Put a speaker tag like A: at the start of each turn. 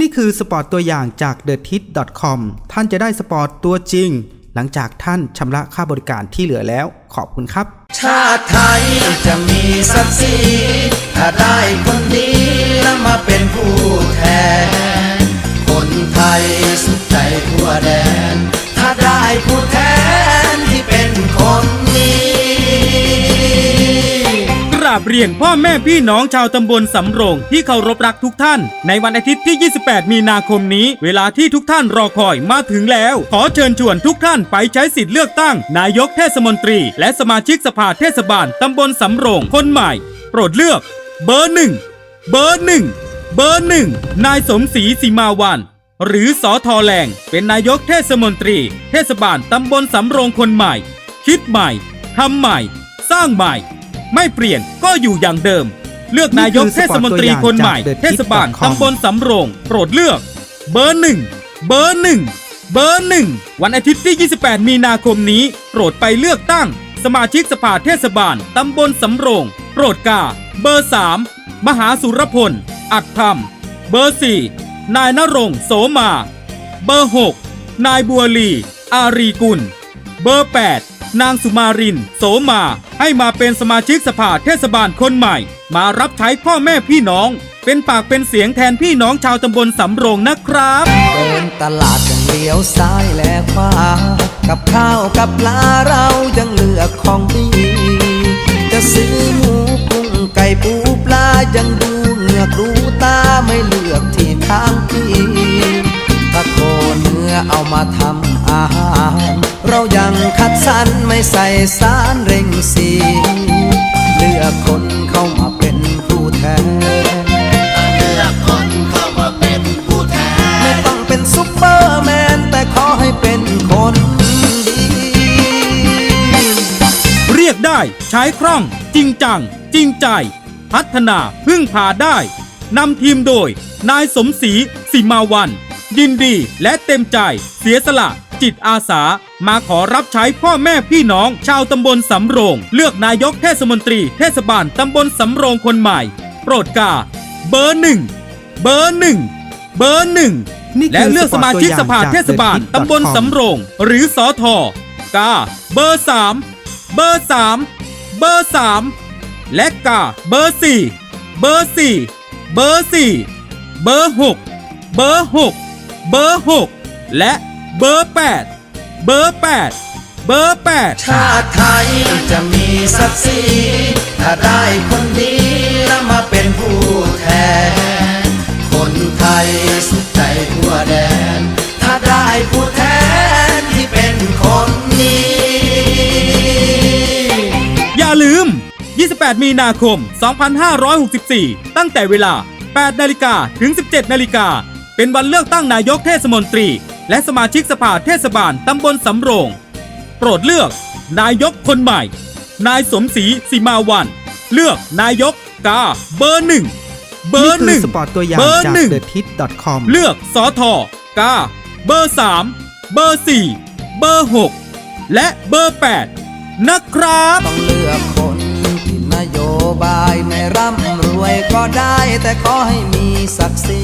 A: นี่คือสปอร์ตตัวอย่างจาก t h e t i t c o m ท่านจะได้สปอร์ตตัวจริง หลังจากท่านชำระค่าบริการที่เหลือแล้ว ขอบคุณครับ
B: ชาติไทยจะมีศักดิ์ศรีถ้าได้คนดีแล้วมาเป็นผู้แทน คนไทยสุขใจทั่วแดน
C: ราบเรียนพ่อแม่พี่น้องชาวตำบลสำโรงที่เคารพรักทุกท่าน ในวันอาทิตย์ที่ 28 มีนาคมนี้ เวลาที่ทุกท่านรอคอยมาถึงแล้ว ขอเชิญชวนทุกท่านไปใช้สิทธิ์เลือกตั้ง นายกเทศมนตรี และสมาชิกสภาเทศบาลตำบลสำโรงคนใหม่ โปรดเลือก เบอร์หนึ่งเบอร์หนึ่งเบอร์หนึ่งนายสมศรีสีมาวันหรือสอทอแรงเป็นนายกเทศมนตรี เทศบาลตำบลสำโรงคนใหม่ คิดใหม่ทำใหม่ สร้างใหม่ ไม่เปลี่ยนก็อยู่อย่างเดิม เลือกนายกเทศมนตรีคนใหม่ เทศบาลตำบลสำโรง โปรดเลือก เบอร์หนึ่งเบอร์หนึ่งเบอร์หนึ่งวันอาทิตย์ที่ 28 มีนาคมนี้ โปรดไปเลือกตั้ง สมาชิกสภาเทศบาลตำบลสำโรง โปรดกา เบอร์สามมหาสุรพล อัดธรรม เบอร์สี่นายนรงค์โสมา เบอร์6นายบัวลี อารีกุล เบอร์8 นางสุมาริน โสมา ให้มาเป็นสมาชิกสภาเทศบาลคนใหม่ มารับใช้พ่อแม่พี่น้อง เป็นปากเป็นเสียงแทนพี่น้องชาวตำบลสำโรงนะครับ
B: เดินตลาดยังเลี้ยวซ้ายและขวา กับข้าวกับปลาเรายังเลือกของดี จะซื้อหมูกุ้งไก่ปูปลายังดูเหงือกดูตาไม่เลือกที่ทางพี่ถ้าโคเนื้อเอามาทำอาหาร เรายัง คัดสรรไม่ใส่สารเร่งสีเลือกคนเข้ามาเป็นผู้แทน ไม่ต้องเป็นซุปเปอร์แมน แต่ขอให้เป็นคนดี
C: เรียกได้ใช้คล่อง จริงจัง จริงใจ พัฒนาพึ่งพาได้นำทีมโดย นายสมศรีสิมาวัน ยินดีและเต็มใจเสียสละ จิตอาสา มาขอรับใช้พ่อแม่พี่น้อง ชาวตำบลสำโรง เลือกนายกเทศมนตรี เทศบาลตำบลสำโรงคนใหม่ โปรดกา เบอร์หนึ่งเบอร์หนึ่งเบอร์หนึ่ง
A: นี่คือ
C: และเลือกสมาชิกสภาเทศบาลตำบลสำโรง หรือสอทอกา เบอร์สามเบอร์สามเบอร์สามและกา เบอร์สี่เบอร์สี่เบอร์สี่เบอร์หกเบอร์หกเบอร์หกและ เบอร์แปดเบอร์แปดเบอร์แปด
B: ชาติไทยจะมีศักดิ์ศรีถ้าได้คนดีแล้วมาเป็นผู้แทน คนไทยสุขใจทั่วแดน ถ้าได้ผู้แทนที่เป็นคนดี
C: อย่าลืม 28 มีนาคม 2564 ตั้งแต่เวลา 8 นาฬิกาถึง 17 นาฬิกา เป็นวันเลือกตั้งนายกเทศมนตรี และสมาชิกสภาเทศบาลตำบลสำโรง โปรดเลือก นายกคนใหม่ นายสมศรีสีมาวัน เลือกนายกกาเบอร์หนึ่งเบอ
A: นี่
C: ร์ห
A: คือ
C: นึ่ง
A: สปอร์ตตัวอย่าง
C: เบอร์
A: จาก
C: หนึ่ง
A: t h e t i t c o m
C: เลือกสอทอกา เบอร์สามเบอร์สี่เบอร์หกและเบอร์แปดนะครับ
B: ต้องเลือกคนที่นโยบายไม่ร่ำรวยก็ได้ แต่ขอให้มีศักดิ์ศรี